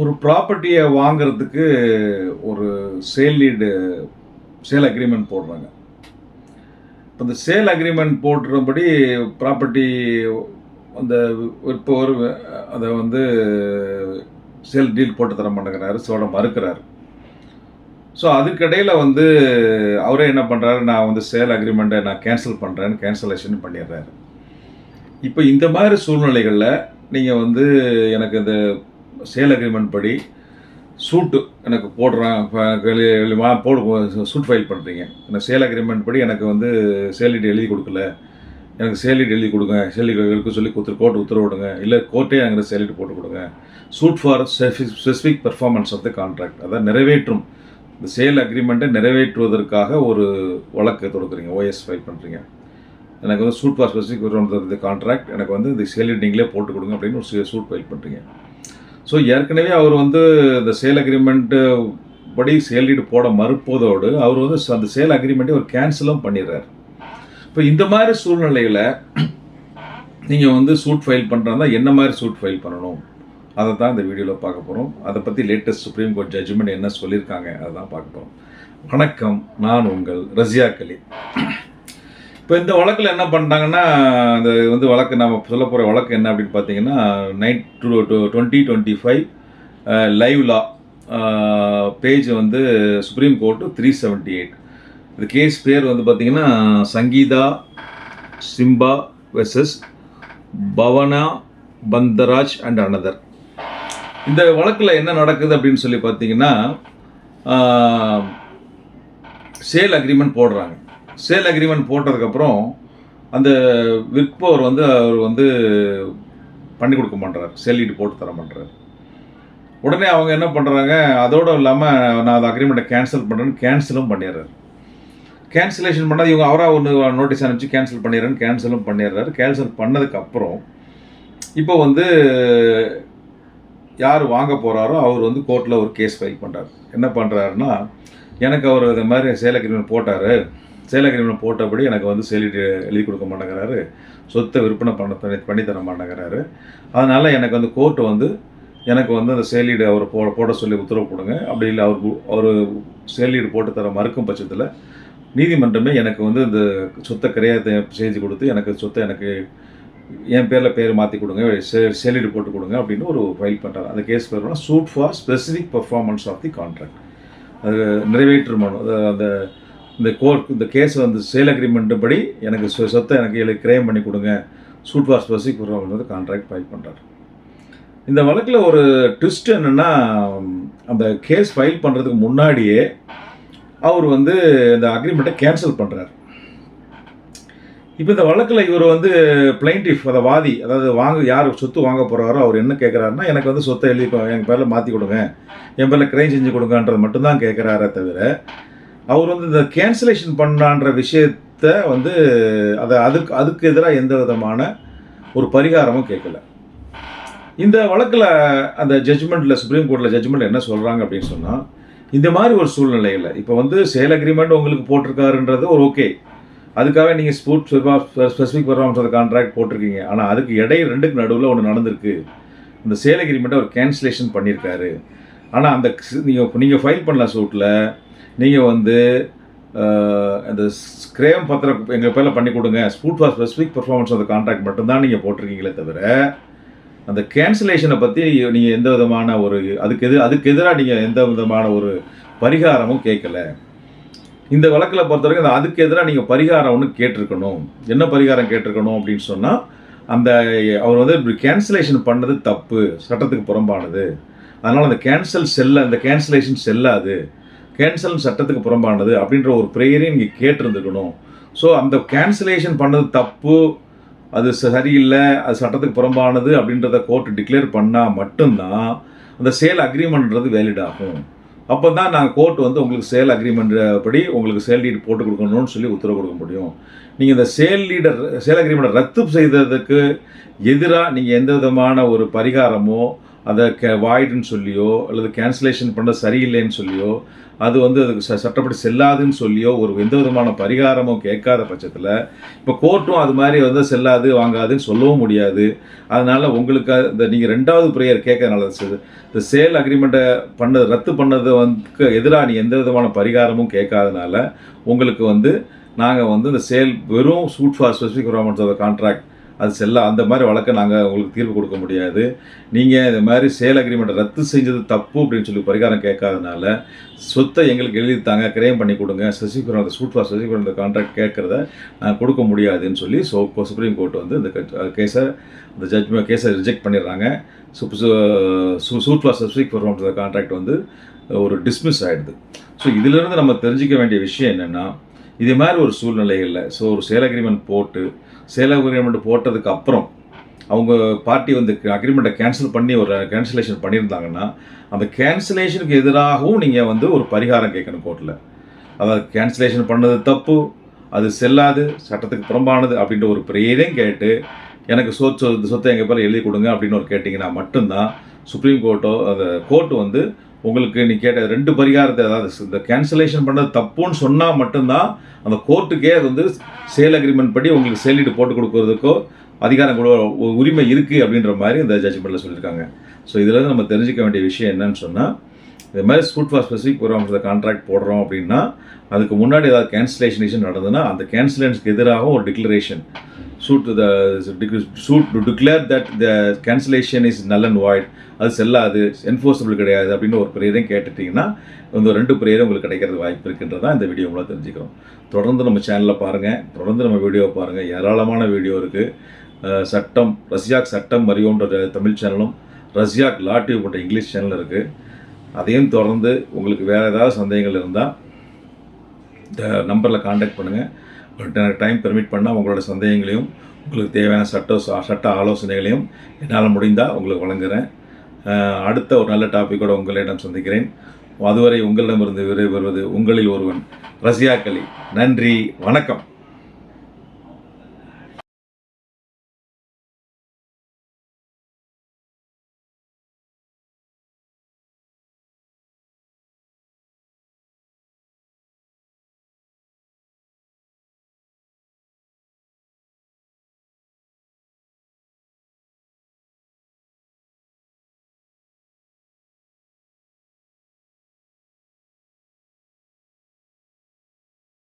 ஒரு ப்ராப்பர்ட்டியை வாங்கிறதுக்கு ஒரு சேல் லீடு சேல் அக்ரிமெண்ட் போடுறாங்க. இப்போ இந்த சேல் அக்ரிமெண்ட் போடுறபடி ப்ராப்பர்ட்டி அந்த விற்பவர் அதை வந்து சேல் டீல் போட்டு தர மாட்டேங்கிறாரு சோட மறுக்கிறாரு. ஸோ அதுக்கிடையில் வந்து அவரே என்ன பண்ணுறாரு நான் வந்து சேல் அக்ரிமெண்ட்டை நான் கேன்சல் பண்ணுறேன்னு கேன்சலேஷன் பண்ணிடுறாரு. இப்போ இந்த மாதிரி சூழ்நிலைகளில் நீங்கள் வந்து எனக்கு இந்த சேல் அக்ரிமெண்ட் படி சூட்டு எனக்கு போடுறேன். இப்போ போடு சூட் ஃபைல் பண்ணுறீங்க எனக்கு சேல் அக்ரிமெண்ட் படி எனக்கு வந்து சேலிட்டு எழுதி கொடுக்கல. எனக்கு சேலிட்டு எழுதி கொடுங்க. சேலிட்டு எழுதி சொல்லி கொடுத்து கோர்ட் உத்தரவிடுங்க இல்லை கோர்ட்டே எனக்கு சேலிட்டு போட்டு கொடுங்க. Suit for specific performance of the contract அதான் நிறைவேற்றும். இந்த சேல் அக்ரிமெண்ட்டை நிறைவேற்றுவதற்காக ஒரு வழக்கு தொடுக்குறீங்க. ஓஎஸ் ஃபைல் பண்ணுறீங்க எனக்கு வந்து சூட் ஃபார் ஸ்பெசிஃபிக் கான்ட்ராக்ட் எனக்கு வந்து இந்த சேலிட் நீங்களே போட்டு கொடுங்க அப்படின்னு ஒரு சூட் ஃபைல் பண்ணுறீங்க ஸோ ஏற்கனவே அவர் வந்து இந்த சேல் அக்ரிமெண்ட்டு படி சேலீடு போட மறுப்பதோடு அவர் வந்து அந்த சேல் அக்ரிமெண்ட்டை ஒரு கேன்சலும் பண்ணிடுறாரு. இப்போ இந்த மாதிரி சூழ்நிலையில் நீங்கள் வந்து சூட் ஃபைல் பண்ணுறதா என்ன மாதிரி சூட் ஃபைல் பண்ணணும்? அதை தான் இந்த வீடியோவில் பார்க்க போகிறோம் அதை பற்றி லேட்டஸ்ட் சுப்ரீம் கோர்ட் ஜட்ஜ்மெண்ட் என்ன சொல்லியிருக்காங்க அதை தான் பார்க்க போகிறோம் வணக்கம். நான் உங்கள் ரஷ்யா கலி இப்போ இந்த வழக்கில் என்ன பண்ணிட்டாங்கன்னா இந்த வந்து வழக்கு நம்ம சொல்ல போகிற வழக்கு என்ன அப்படின்னு பார்த்தீங்கன்னா night two two twenty twenty five live law page வந்து supreme court three seventy eight இந்த கேஸ் பேர் வந்து பார்த்தீங்கன்னா Sangeetha Simba versus Bhavana Pandaraj and another இந்த வழக்கில் என்ன நடக்குது அப்படின்னு சொல்லி பார்த்தீங்கன்னா சேல் அக்ரிமெண்ட் போடுறாங்க. சேல் அக்ரிமெண்ட் போட்டதுக்கப்புறம் அந்த விற்பவர் வந்து அவர் வந்து பண்ணி கொடுக்க மாட்டார் செல்லிட்டு போட்டு தர மாட்டார் உடனே அவங்க என்ன பண்ணுறாங்க அதோடு இல்லாமல் நான் அந்த அக்ரிமெண்ட்டை கேன்சல் பண்ணுறேன்னு கேன்சலும் பண்ணிடுறாரு. கேன்சலேஷன் பண்ணால் இவங்க அவராக ஒன்று நோட்டீஸ் அனுப்பிச்சு கேன்சல் பண்ணிடுறேன்னு கேன்சலும் பண்ணிடுறாரு. கேன்சல் பண்ணதுக்கப்புறம் இப்போ வந்து யார் வாங்க போகிறாரோ அவர் வந்து கோர்ட்டில் ஒரு கேஸ் ஃபைல் பண்ணுறாரு என்ன பண்ணுறாருன்னா எனக்கு அவர் இந்த மாதிரி சேல் அக்ரிமெண்ட் போட்டார். சேல் போட்டபடி எனக்கு வந்து செயலிட்டு எழுதி கொடுக்க மாட்டேங்கிறாரு. சொத்தை விற்பனை பண்ண பண்ணி- பண்ணித்தர தர மாட்டேங்கிறாரு. அதனால் எனக்கு வந்து கோர்ட்டு வந்து எனக்கு வந்து அந்த செயலீடு அவர் போ போட சொல்லி உத்தரவு கொடுங்க. அப்படி இல்லை அவர் அவர் செயலீடு போட்டு தர மறுக்கும் பட்சத்தில் நீதிமன்றமே எனக்கு வந்து இந்த சொத்தை கிடையாது செஞ்சு கொடுத்து எனக்கு சொத்தை எனக்கு என் பேரில் பேர் மாற்றி கொடுங்க சே போட்டு கொடுங்க அப்படின்னு ஒரு ஃபைல் பண்ணுறாரு அந்த கேஸ் பேர் suit for specific performance of the contract அது நிறைவேற்று மனு அந்த இந்த கோர்ட் இந்த கேஸ் வந்து சேல் அக்ரிமெண்ட்டு படி எனக்கு சொத்தை எனக்கு எழு கிரைம் பண்ணி கொடுங்க. சூட் வாஸ் ஸ்பெசிஃபிக் பர்ஃபார்மன்ஸ் வந்து கான்ட்ராக்ட் ஃபைல் பண்ணுறாரு இந்த வழக்கில் ஒரு ட்விஸ்ட் என்னென்னா அந்த கேஸ் ஃபைல் பண்ணுறதுக்கு முன்னாடியே அவர் வந்து இந்த அக்ரிமெண்ட்டை கேன்சல் பண்ணுறாரு இப்போ இந்த வழக்கில் இவர் வந்து பிளைண்டிஃப் அதை வாதி அதாவது வாங்க யார் சொத்து வாங்க போகிறாரோ அவர் என்ன கேட்குறாருன்னா எனக்கு வந்து சொத்தை எழுதி என் பேரில் மாற்றி கொடுங்க. என் பேரில் கிரைம் செஞ்சு கொடுங்கன்றது மட்டும்தான் கேட்குறாரே தவிர அவர் வந்து இந்த கேன்சலேஷன் பண்ணான்ற விஷயத்த வந்து அதை அதுக்கு அதுக்கு எதிராக எந்த விதமான ஒரு பரிகாரமும் கேட்கல. இந்த வழக்கில் அந்த ஜட்ஜ்மெண்ட்டில் சுப்ரீம் கோர்ட்டில் ஜட்ஜ்மெண்ட் என்ன சொல்கிறாங்க அப்படின்னு சொன்னால் இந்த மாதிரி ஒரு சூழ்நிலையில் இப்போ வந்து சேல் அக்ரிமெண்ட் உங்களுக்கு போட்டிருக்காருன்றது ஒரு ஓகே அதுக்காக நீங்கள் sports specific performance of contract போட்டிருக்கீங்க. ஆனால் அதுக்கு இடையே ரெண்டுக்கு நடுவில் ஒன்று நடந்திருக்கு. இந்த சேல் அக்ரிமெண்ட்டை அவர் கேன்சலேஷன் பண்ணியிருக்காரு. ஆனால் அந்த நீங்கள் நீங்கள் ஃபைல் பண்ணல சூட்டில் நீங்கள் வந்து அந்த ஸ்க்ரேம் பத்திரம் எங்கள் பேரில் பண்ணி கொடுங்க. ஸ்பூட் ஃபார் ஸ்பெசிஃபிக் பர்ஃபார்மன்ஸ் அந்த கான்ட்ராக்ட் மட்டும்தான் நீங்கள் போட்டிருக்கீங்களே தவிர அந்த கேன்சலேஷனை பற்றி நீங்கள் எந்த விதமான ஒரு அதுக்கு எது அதுக்கு எதிராக நீங்கள் எந்த விதமான ஒரு பரிகாரமும் கேட்கல. இந்த வழக்கில் பொறுத்த வரைக்கும் அந்த அதுக்கு எதிராக நீங்கள் பரிகாரம் ஒன்று கேட்டிருக்கணும். என்ன பரிகாரம் கேட்டிருக்கணும் அப்படின்னு சொன்னால் அந்த அவர் வந்து இப்படி கேன்சலேஷன் பண்ணது தப்பு சட்டத்துக்கு புறம்பானது. அதனால் அந்த கேன்சல் செல்ல அந்த கேன்சலேஷன் செல்லாது. கேன்சல் சட்டத்துக்கு புறம்பானது அப்படின்ற ஒரு ப்ரேயரையும் நீங்கள் கேட்டிருந்துக்கணும். ஸோ அந்த கேன்சலேஷன் பண்ணது தப்பு அது சரியில்லை அது சட்டத்துக்கு புறம்பானது அப்படின்றத கோர்ட் டிக்ளேர் பண்ணால் மட்டும்தான் அந்த சேல் அக்ரிமெண்ட்ன்றது வேலிட் ஆகும். அப்போ தான் நாங்கள் கோர்ட் வந்து உங்களுக்கு சேல் அக்ரிமெண்ட் படி உங்களுக்கு சேல் லீடு போட்டு கொடுக்கணும்னு சொல்லி உத்தரவு கொடுக்க முடியும். நீங்கள் இந்த சேல் லீடர் சேல் அக்ரிமெண்ட்டை ரத்து செய்ததுக்கு எதிராக நீங்கள் எந்த விதமான ஒரு பரிகாரமோ அதை கே வாய்டுன்னு சொல்லியோ அல்லது கேன்சலேஷன் பண்ண சரியில்லைன்னு சொல்லியோ அது வந்து அதுக்கு ச சட்டப்படி செல்லாதுன்னு சொல்லியோ ஒரு எந்த விதமான பரிகாரமும் கேட்காத பட்சத்தில் இப்போ கோர்ட்டும் அது மாதிரி வந்து செல்லாது வாங்காதுன்னு சொல்லவும் முடியாது. அதனால் உங்களுக்கு இந்த நீங்கள் ரெண்டாவது ப்ரேயர் கேட்கறதுனால இந்த சேல் அக்ரிமெண்ட்டை பண்ணது ரத்து பண்ணது வந்து எதிராக நீ எந்த விதமான பரிகாரமும் கேட்காதனால உங்களுக்கு வந்து நாங்கள் வந்து இந்த சேல் வெறும் suit for specific performance of contract அது செல்ல அந்த மாதிரி வழக்கை நாங்கள் உங்களுக்கு தீர்வு கொடுக்க முடியாது. நீங்கள் இந்த மாதிரி சேல் அக்ரிமெண்ட்டை ரத்து செஞ்சது தப்பு அப்படின்னு சொல்லி பரிகாரம் கேட்காதனால சொத்தை எங்களுக்கு எழுதி தாங்க கிரயம் பண்ணி கொடுங்க. ஸ்பெசிஃபிக் அந்த சூட்வா ஃபார் அந்த கான்ட்ராக்ட் கேட்குறத நாங்கள் கொடுக்க முடியாதுன்னு சொல்லி ஸோ சுப்ரீம் கோர்ட் வந்து இந்த கேஸை இந்த ஜட்ஜ்மெண்ட் கேஸை ரிஜெக்ட் பண்ணிடுறாங்க. சூட்வா ஃபார் ஸ்பெசிஃபிக் அந்த கான்ட்ராக்ட் வந்து ஒரு டிஸ்மிஸ் ஆகிடுது ஸோ இதிலிருந்து நம்ம தெரிஞ்சிக்க வேண்டிய விஷயம் என்னென்னா இதே மாதிரி ஒரு சூழ்நிலைகளில் ஸோ ஒரு சேல் அக்ரிமெண்ட் போட்டு சேல் அக்ரிமெண்ட் போட்டதுக்கு அப்புறம் அவங்க பார்ட்டி வந்து அக்ரிமெண்ட்டை கேன்சல் பண்ணி ஒரு கேன்சலேஷன் பண்ணியிருந்தாங்கன்னா அந்த கேன்சலேஷனுக்கு எதிராகவும் நீங்கள் வந்து ஒரு பரிகாரம் கேட்கணும் கோர்ட்டில் அதாவது கேன்சலேஷன் பண்ணது தப்பு அது செல்லாது சட்டத்துக்கு புறம்பானது அப்படின்ற ஒரு பிரேதையும் கேட்டு எனக்கு சொத்து சொத்தை எங்கள் பேர் எழுதி கொடுங்க அப்படின்னு ஒரு கேட்டிங்கன்னா மட்டும்தான் சுப்ரீம் கோர்ட்டோ அந்த கோர்ட்டு வந்து உங்களுக்கு நீ கேட்ட ரெண்டு பரிகாரத்தை அதாவது இந்த கேன்சலேஷன் பண்ணது தப்புன்னு சொன்னால் மட்டும்தான் அந்த கோர்ட்டுக்கே அது வந்து சேல் அக்ரிமெண்ட் படி உங்களுக்கு சேலிட்டு போட்டு கொடுக்கறதுக்கோ அதிகாரம் கூட உரிமை இருக்குது அப்படின்ற மாதிரி இந்த ஜட்ஜ்மெண்ட்டில் சொல்லியிருக்காங்க ஸோ இதில் நம்ம தெரிஞ்சுக்க வேண்டிய விஷயம் என்னன்னு சொன்னால் இது மாதிரி சூட் ஃபார் ஸ்பெசிஃபிக் ப்ரோக்ராம்ஸில் கான்ட்ராக்ட் போடுறோம் அப்படின்னா அதுக்கு முன்னாடி ஏதாவது கேன்சலேஷன் நடந்ததுன்னா அந்த கேன்சலேஷனுக்கு எதிராக ஒரு declaration suit the suit to declare that the cancellation is null and void அது செல்லாது என்ஃபோர்ஸபிள் கிடையாது அப்படின்னு ஒரு ப்ரேயரையும் கேட்டுட்டிங்கன்னா இந்த ரெண்டு ப்ரேயரும் உங்களுக்கு கிடைக்கிறது வாய்ப்பு இருக்குன்றதான் இந்த வீடியோ மூலம் தெரிஞ்சுக்கிறோம். தொடர்ந்து நம்ம சேனலில் பாருங்கள் தொடர்ந்து நம்ம வீடியோவை பாருங்கள் ஏராளமான வீடியோ இருக்குது சட்டம் ரஷ்யாக் சட்டம் மரியோன்ற தமிழ் சேனலும் ரஷ்யாக் லாட்டிவ் போன்ற இங்கிலீஷ் சேனல் இருக்குது அதையும் தொடர்ந்து உங்களுக்கு வேறு ஏதாவது சந்தேகங்கள் இருந்தால் இந்த நம்பரில் காண்டாக்ட் பண்ணுங்கள் எனக்கு டைம் பெர்மிட் பண்ணால் உங்களோட சந்தேகங்களையும் உங்களுக்கு தேவையான சட்ட சட்ட ஆலோசனைகளையும் என்னால் முடிந்தால் உங்களுக்கு வழங்குகிறேன் அடுத்த ஒரு நல்ல டாப்பிக்கோடு உங்களிடம் சந்திக்கிறேன். அதுவரை உங்களிடமிருந்து வருவது உங்களில் ஒருவன் ரஷ்யா கலி நன்றி வணக்கம்.